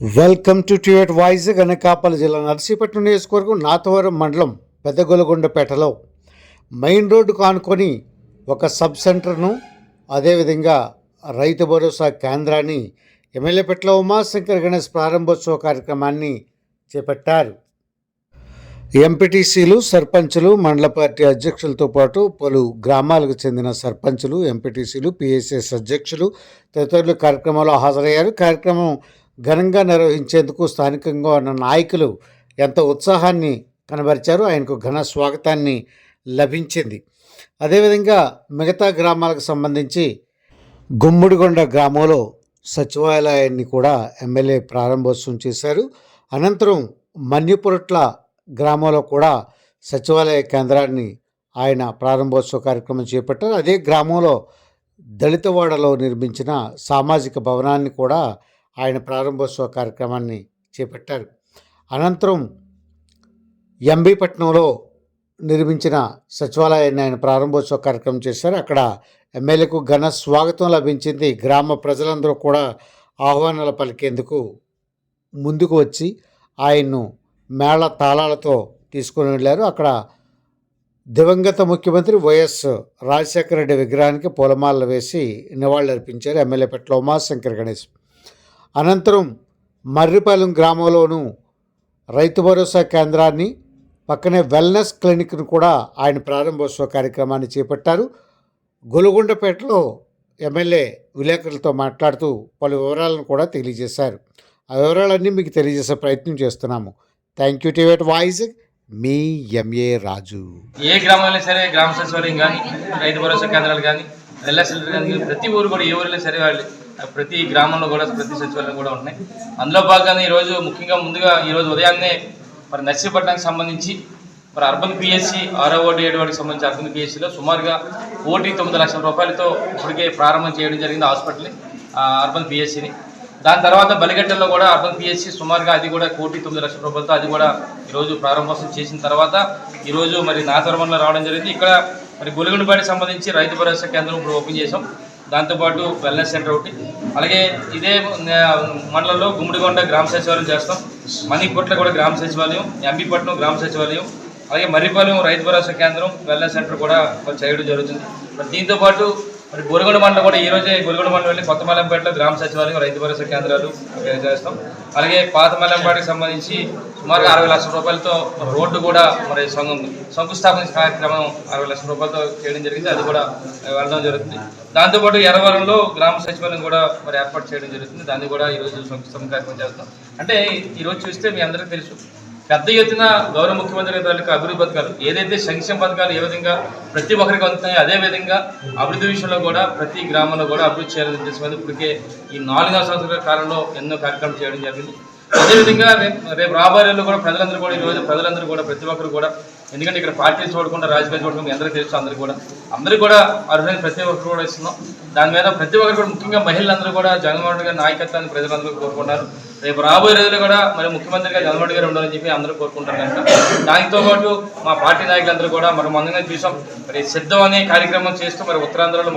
Welcome to ట్యూట్ voice గనకాపల్లి జిల్లా నర్సీపట్నం నియోజకవర్గం నాతవరం మండలం పెద్దగొలగొండపేటలో మెయిన్ రోడ్డుకు ఆనుకొని ఒక సబ్ సెంటర్ను అదేవిధంగా రైతు భరోసా కేంద్రాన్ని ఎమ్మెల్యేపేటలో ఉమాశంకర్ గణేష్ ప్రారంభోత్సవ కార్యక్రమాన్ని చేపట్టారు. ఎంపీటీసీలు సర్పంచులు మండల పార్టీ అధ్యక్షులతో పాటు పలు గ్రామాలకు చెందిన సర్పంచులు ఎంపీటీసీలు పిఎస్ఎస్ అధ్యక్షులు తదితరులు కార్యక్రమంలో హాజరయ్యారు. కార్యక్రమం ఘనంగా నిర్వహించేందుకు స్థానికంగా ఉన్న నాయకులు ఎంత ఉత్సాహాన్ని కనబరిచారు. ఆయనకు ఘన స్వాగతాన్ని లభించింది. అదేవిధంగా మిగతా గ్రామాలకు సంబంధించి గుమ్ముడిగొండ గ్రామంలో సచివాలయాన్ని కూడా ఎమ్మెల్యే ప్రారంభోత్సవం చేశారు. అనంతరం మన్యుపురట్ల గ్రామంలో కూడా సచివాలయ కేంద్రాన్ని ఆయన ప్రారంభోత్సవ కార్యక్రమం చేపట్టారు. అదే గ్రామంలో దళితవాడలో నిర్మించిన సామాజిక భవనాన్ని కూడా ఆయన ప్రారంభోత్సవ కార్యక్రమాన్ని చేపట్టారు. అనంతరం ఎంబీపట్నంలో నిర్మించిన సచివాలయాన్ని ఆయన ప్రారంభోత్సవ కార్యక్రమం చేశారు. అక్కడ ఎమ్మెల్యేకు ఘన స్వాగతం లభించింది. గ్రామ ప్రజలందరూ కూడా ఆహ్వానాలు పలికేందుకు ముందుకు వచ్చి ఆయన్ను మేళ తాళాలతో తీసుకుని వెళ్ళారు. అక్కడ దివంగత ముఖ్యమంత్రి వైఎస్ రాజశేఖర రెడ్డి విగ్రహానికి పూలమాలలు వేసి నివాళులర్పించారు. ఎమ్మెల్యే పెట్ల ఉమాశంకర్ గణేష్. అనంతరం మర్రిపాలెం గ్రామంలోనూ రైతు భరోసా కేంద్రాన్ని పక్కనే వెల్నెస్ క్లినిక్ను కూడా ఆయన ప్రారంభోత్సవ కార్యక్రమాన్ని చేపట్టారు. గొలుగొండపేటలో ఎమ్మెల్యే విలేకరులతో మాట్లాడుతూ పలు వివరాలను కూడా తెలియజేశారు. ఆ వివరాలన్నీ మీకు తెలియజేసే ప్రయత్నం చేస్తున్నాము. థ్యాంక్ యూ టీవేట్ వాయిస్. మీ ఎంఏ రాజు. ఏ గ్రామంలో సరే గ్రామ సచివాలయం కానీ రైతు భరోసా కేంద్రాలు కానీ ఎల్ఎస్ఎల్ కానీ ప్రతి ఊరు కూడా ఏ ఊరిలో సరే వాళ్ళు ప్రతి గ్రామంలో కూడా ప్రతి సచివాలయం కూడా ఉన్నాయి. అందులో భాగంగా ఈరోజు ముఖ్యంగా ముందుగా ఈరోజు ఉదయాన్నే మరి నర్సీపట్నానికి సంబంధించి మరి అర్బన్ పిఎస్సి ఆరో వార్డు ఏడు వాటికి సంబంధించి అర్బన్ పిఎస్సిలో సుమారుగా కోటి తొమ్మిది లక్షల రూపాయలతో ఇప్పటికే ప్రారంభం చేయడం జరిగింది హాస్పిటల్ని ఆ, అర్బన్ పిఎస్సిని. దాని తర్వాత బలిగడ్డల్లో కూడా అర్బన్ పిఎస్సి సుమారుగా అది కూడా కోటి తొమ్మిది లక్షల రూపాయలతో అది కూడా ఈరోజు ప్రారంభోత్సవం చేసిన తర్వాత ఈరోజు మరి నాతవరంలో రావడం జరిగింది. ఇక్కడ మరి గొలుగుండిపాటికి సంబంధించి రైతు భరోసా కేంద్రం ఇప్పుడు ఓపెన్ చేసాం దాంతోపాటు వెల్నెస్ సెంటర్ ఒకటి. అలాగే ఇదే మండలంలో గుమ్మడిగొండ గ్రామ సచివాలయం చేస్తాం. మణిపట్ల కూడా గ్రామ సచివాలయం ఎంబీపట్నం గ్రామ సచివాలయం అలాగే మర్రిపాలెం రైతు భరోసా కేంద్రం వెల్నెస్ సెంటర్ కూడా చేయడం జరుగుతుంది. దీంతోపాటు మరి గొరగొండ మండలం కూడా ఈ రోజే గొరగొండ మండలం వెళ్ళి కొత్త మల్లంపేటలో గ్రామ సచివాలయం రైతు భరోసా కేంద్రాలు చేస్తాం. అలాగే పాత మల్లంపాటికి సంబంధించి సుమారుగా అరవై లక్షల రూపాయలతో రోడ్డు కూడా మరి శంకు- శంకుస్థాపన కార్యక్రమం అరవై లక్షల రూపాయలతో చేయడం జరిగింది. అది కూడా వెళ్ళడం జరుగుతుంది. దాంతోపాటు ఎర్రవరంలో గ్రామ సచివాలయం కూడా మరి ఏర్పాటు చేయడం జరుగుతుంది. దాన్ని కూడా ఈరోజు శంకుస్థాపన కార్యక్రమం చేస్తాం. అంటే ఈరోజు చూస్తే మీ అందరికీ తెలుసు. పెద్ద ఎత్తున గౌరవ ముఖ్యమంత్రి గారి అభివృద్ధి పథకాలు ఏదైతే సంక్షేమ పథకాలు ఏ విధంగా ప్రతి ఒక్కరికి అందుతున్నాయో అదే విధంగా అభివృద్ధి విషయంలో కూడా ప్రతి గ్రామంలో కూడా అభివృద్ధి చేయాలని ఉద్దేశం ఇప్పటికే ఈ నాలుగో సంవత్సరాల కాలంలో ఎన్నో కార్యక్రమాలు చేయడం జరిగింది. అదేవిధంగా రేపు రేపు రాబోయే కూడా ప్రజలందరూ కూడా ఈరోజు ప్రజలందరూ కూడా ప్రతి ఒక్కరు కూడా ఎందుకంటే ఇక్కడ పార్టీలు చూడకుండా రాజకీయాలు చూడకుండా మీ అందరికీ తెలుసు అందరూ కూడా. అందరూ కూడా అర్హులైన ప్రతి ఒక్కరు కూడా ఇస్తున్నాం. దాని మీద ప్రతి ఒక్కరు కూడా ముఖ్యంగా మహిళలందరూ కూడా జగన్మోహన్ రెడ్డి గారి నాయకత్వాన్ని ప్రజలందరూ కోరుకున్నారు రేపు రాబోయే రోజుల్లో కూడా మరి ముఖ్యమంత్రిగా జగన్మోహన్ గారు ఉండాలని చెప్పి అందరూ కోరుకుంటారు కనుక. దానితో పాటు మా పార్టీ నాయకులందరూ కూడా మరి మందంగా చూసాం. మరి సిద్ధం అనే కార్యక్రమం చేస్తూ మరి ఉత్తరాంధ్రలో